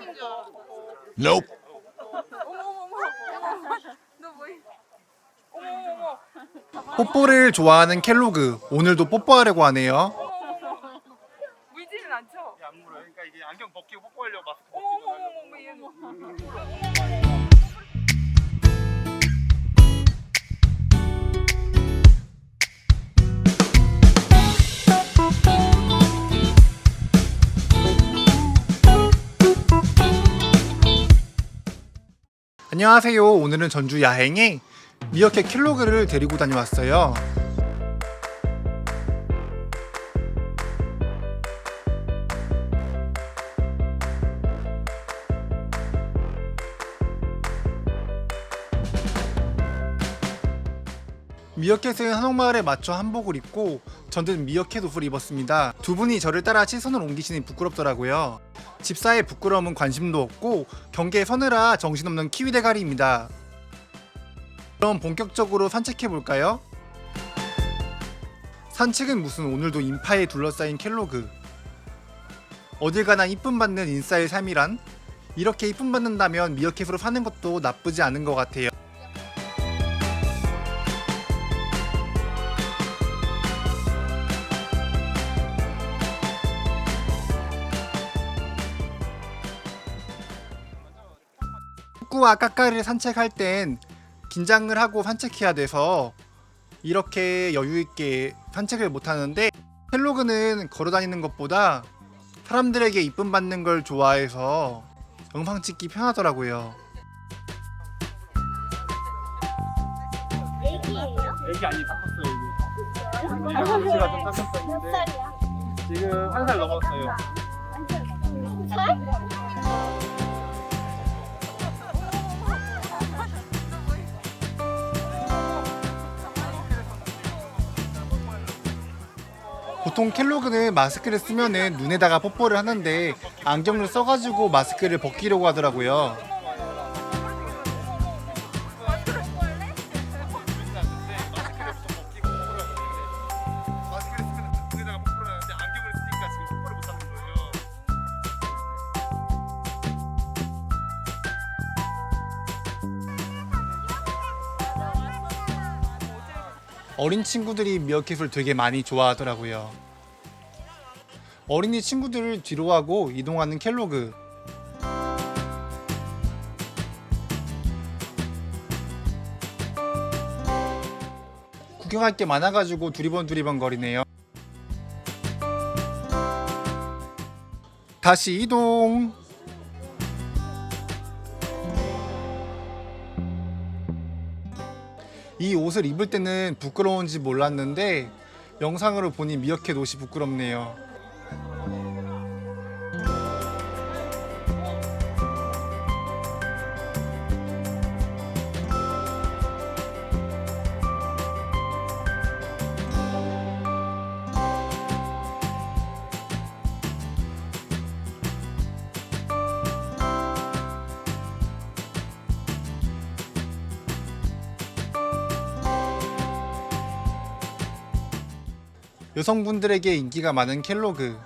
선생님 줄. Nope. 뽀뽀를 좋아하는 켈로그 오늘도 뽀뽀하려고 하네요. 안녕하세요. 오늘은 전주 야행에 미어캣 킬로그를 데리고 다녀왔어요. 미어캣은 한옥마을에 맞춰 한복을 입고 저는 미어캣 옷을 입었습니다. 두 분이 저를 따라 시선을 옮기시니 부끄럽더라고요. 집사의 부끄러움은 관심도 없고 경계에 서느라 정신없는 키위 대가리입니다. 그럼 본격적으로 산책해 볼까요? 산책은 무슨 오늘도 인파에 둘러싸인 켈로그. 어딜 가나 이쁨 받는 인싸의 삶이란 이렇게 이쁨 받는다면 미어캣으로 사는 것도 나쁘지 않은 것 같아요. 축구와 까까를 산책할 땐 긴장을 하고 산책해야 돼서 이렇게 여유 있게 산책을 못 하는데 헬로그는 걸어 다니는 것보다 사람들에게 이쁨 받는 걸 좋아해서 영상 찍기 편하더라고요. 애기 아니 닦았어요 살이야? 지금 한 살 넘었어요. 보통 켈로그는 마스크를 쓰면은 눈에다가 뽀뽀를 하는데 안경을 써가지고 마스크를 벗기려고 하더라고요. 어린 친구들이 미어캣을 되게 많이 좋아하더라고요. 어린이 친구들을 뒤로 하고 이동하는 켈로그. 구경할 게 많아가지고 두리번 두리번 거리네요. 다시 이동. 이 옷을 입을 때는 부끄러운지 몰랐는데 영상으로 보니 미어캣 옷이 부끄럽네요. 여성분들에게 인기가 많은 켈로그.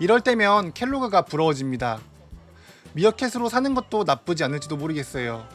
이럴 때면 켈로그가 부러워집니다. 미어캣으로 사는 것도 나쁘지 않을지도 모르겠어요.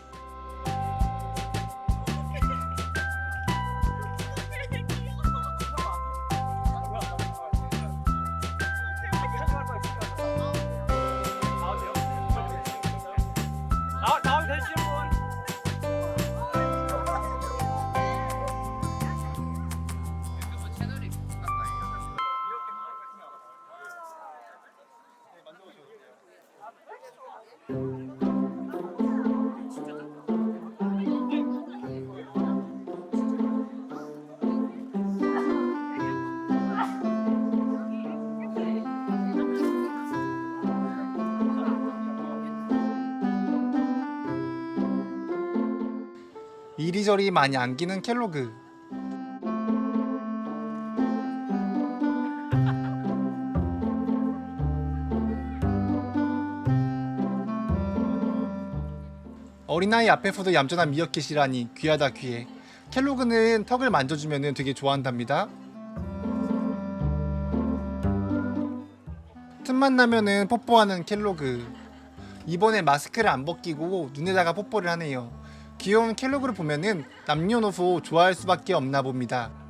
이리저리 많이 안기는 켈로그. 어린아이 앞에서도 얌전한 미어캣이라니 귀하다 귀해. 켈로그는 턱을 만져주면 되게 좋아한답니다. 틈만 나면은 뽀뽀하는 켈로그. 이번에 마스크를 안 벗기고 눈에다가 뽀뽀를 하네요. 귀여운 켈로그를 보면은 남녀노소 좋아할 수밖에 없나 봅니다.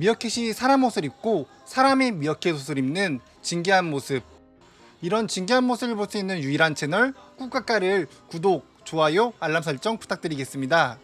미어캣이 사람 옷을 입고 사람이 미어캣 옷을 입는 진기한 모습. 이런 진기한 모습을 볼 수 있는 유일한 채널 꾹까까를 구독, 좋아요, 알람 설정 부탁드리겠습니다.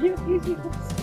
이렇게 싫어.